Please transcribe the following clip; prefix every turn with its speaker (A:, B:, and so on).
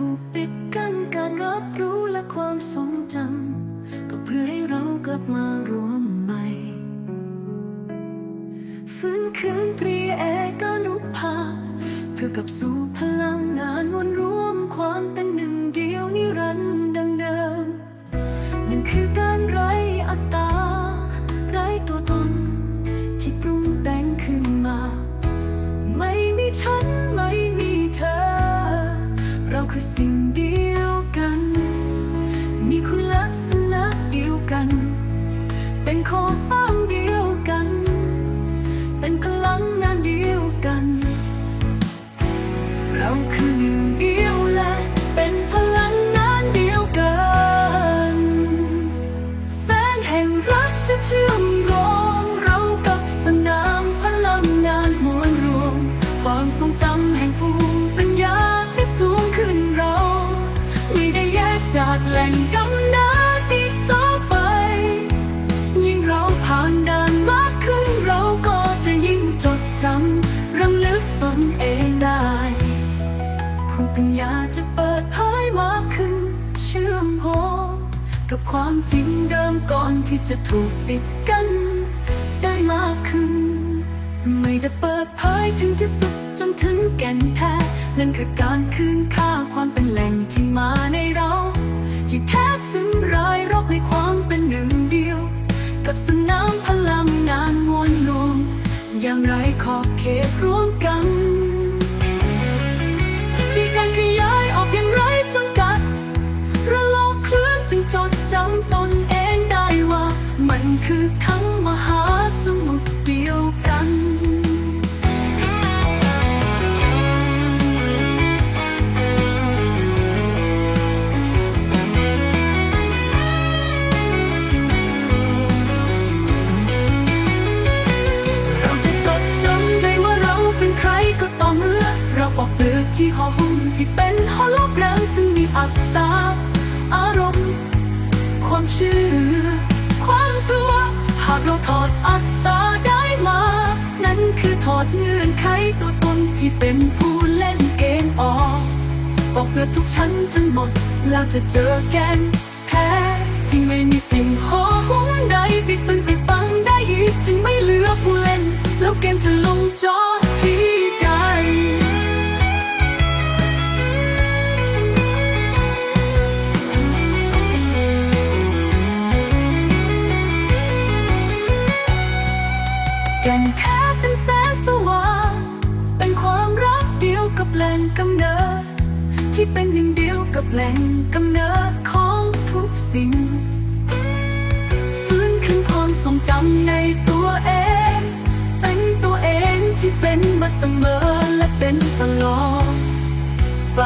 A: ถูกปิดกั้นการรับรู้และความทรงจำก็เพื่อให้เรากลับมารวมใหม่ฟื้นคืนตรีเอกานุภาพเพื่อกับสู่พลังงานวลรวมความเป็นหนึ่งเดียวนิรันดร์ดังเดิมนั่นคือการไร้อัตตาไร้ตัวตนที่ปรุงแต่งขึ้นมา ไม่มีฉัน คือสิ่งเดียวกัน มีคุณลักษณะเดียวกัน เป็นโครงสร้าง จากแหล่งกำเนิดอีกต่อไป ยิ่งเราผ่านด่านมากขึ้นเราก็จะยิ่งจดจำรำลึกตนเองได้ผู้ปัญญาจะเปิดเผยมากขึ้น เชื่อมโยงกับความจริงเดิมก่อนที่จะถูกปิดกั้นได้มากขึ้น ไม่ได้เปิดเผยถึงที่สุดจนถึงแก่นแท้นั่นคือการคืนค่า อย่างไรขอบเขตร่วมกัน มีการขยายออกอย่างไรจำกัด ระลอกเคลื่อนจึงจดจำตนเองได้ว่า มันคือทั้งมหาสมุทรเดียวกัน ปอกเปลือกที่ห่อหุ้มที่เป็นฮอลโลแกรมซึ่งมีอัตตา อารมณ์ ความเชื่อ ความกลัว หากเราถอดอัตตาได้มา นั่นคือถอดเงื่อนไขตัวตนที่เป็นผู้เล่นเกมออกปอกเปลือกทุกชั้นจนหมด แล้วจะเจอแกนแท้ที่ไม่มีสิ่งห่อหุ้มใดปิดบังปิดบังได้อีกจึงไม่เหลือผู้เล่น แล้วเกมจะลงจอ กำเนิด ที่เป็นหนึ่งเดียวกับแหล่งกำเนิดของทุกสิ่ง ฟื้นคืนความทรงจำในตัวเอง เป็นตัวเองที่เป็นมาเสมอและเป็นตลอดไป